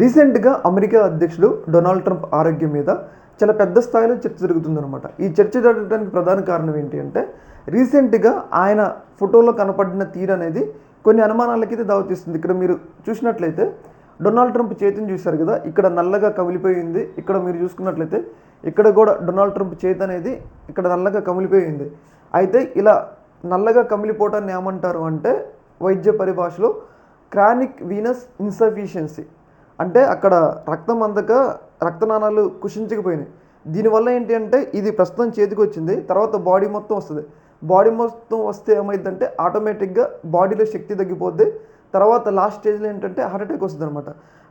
రీసెంట్గా అమెరికా అధ్యక్షుడు Donald Trump ఆరోగ్యం మీద చాలా పెద్ద స్థాయిలో చర్చ జరుగుతుందన్నమాట. ఈ చర్చ జరగడానికి ప్రధాన కారణం ఏంటి అంటే రీసెంట్గా ఆయన ఫోటోలో కనపడిన తీరు అనేది కొన్ని అనుమానాలకైతే దావతీస్తుంది ఇక్కడ మీరు చూసినట్లయితే డొనాల్డ్ ట్రంప్ చేతిని చూశారు కదా ఇక్కడ నల్లగా కమిలిపోయింది. ఇక్కడ మీరు చూసుకున్నట్లయితే ఇక్కడ కూడా డొనాల్డ్ ట్రంప్ చేతి అనేది ఇక్కడ నల్లగా కమిలిపోయింది. అయితే ఇలా నల్లగా కమిలిపోవటాన్ని ఏమంటారు అంటే వైద్య పరిభాషలో క్రానిక్ వీనస్ ఇన్సఫిషియన్సీ. అంటే అక్కడ రక్తం అందక రక్తనాళాలు కుషించకపోయినాయి. దీనివల్ల ఏంటి అంటే ఇది ప్రస్తుతం చేతికి వచ్చింది తర్వాత బాడీ మొత్తం వస్తుంది. బాడీ మొత్తం వస్తే ఏమైందంటే ఆటోమేటిక్గా బాడీలో శక్తి తగ్గిపోద్ది. తర్వాత లాస్ట్ స్టేజ్లో ఏంటంటే హార్ట్ అటాక్ వస్తుంది అనమాట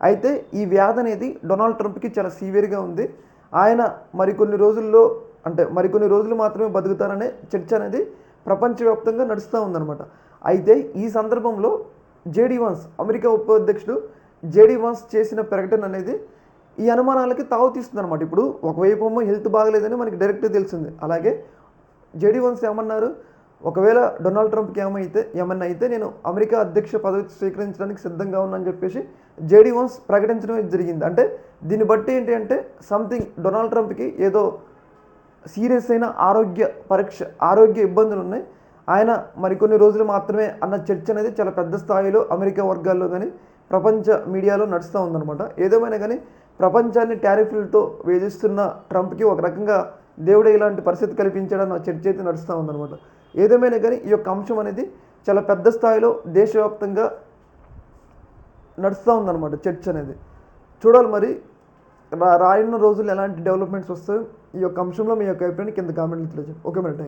అయితే ఈ వ్యాధి అనేది డొనాల్డ్ ట్రంప్కి చాలా సీవియర్గా ఉంది. ఆయన మరికొన్ని రోజుల్లో అంటే మరికొన్ని రోజులు మాత్రమే బతుకుతారనే చర్చ అనేది ప్రపంచవ్యాప్తంగా నడుస్తూ ఉందన్నమాట. అయితే ఈ సందర్భంలో జేడీ వన్స్ అమెరికా ఉపాధ్యక్షుడు జేడీ వాన్స్ చేసిన ప్రకటన అనేది ఈ అనుమానాలకి తావు తీస్తుంది అనమాట ఇప్పుడు ఒకవైపు ఏమో హెల్త్ బాగలేదని మనకి డైరెక్ట్ తెలిసింది. అలాగే జేడీ వన్స్ ఏమన్నారు? ఒకవేళ డొనాల్డ్ ట్రంప్కి ఏమైతే ఏమన్నా అయితే నేను అమెరికా అధ్యక్ష పదవి స్వీకరించడానికి సిద్ధంగా ఉన్నానని చెప్పేసి జేడీ వన్స్ ప్రకటించడం జరిగింది. అంటే దీన్ని బట్టి ఏంటి అంటే సంథింగ్ డొనాల్డ్ ట్రంప్కి ఏదో సీరియస్ అయిన ఆరోగ్య పరీక్ష ఆరోగ్య ఇబ్బందులు ఉన్నాయి. ఆయన మరికొన్ని రోజులు మాత్రమే అన్న చర్చ అనేది చాలా పెద్ద స్థాయిలో అమెరికా వర్గాల్లో కానీ ప్రపంచ మీడియాలో నడుస్తూ ఉందన్నమాట. ఏదేమైనా కానీ ప్రపంచాన్ని టారిఫ్లతో వేధిస్తున్న ట్రంప్కి ఒక రకంగా దేవుడే ఇలాంటి పరిస్థితి కల్పించడం చర్చ అయితే నడుస్తూ ఉందన్నమాట. ఏదేమైనా కానీ ఈ యొక్క అంశం అనేది చాలా పెద్ద స్థాయిలో దేశవ్యాప్తంగా నడుస్తూ ఉందన్నమాట చర్చ అనేది. చూడాలి మరి రా రానున్న రోజులు ఎలాంటి డెవలప్మెంట్స్ వస్తాయో ఈ యొక్క అంశంలో మీ యొక్క అభిప్రాయాన్ని కింద కామెంట్లు తెలియజేయండి. Okay madam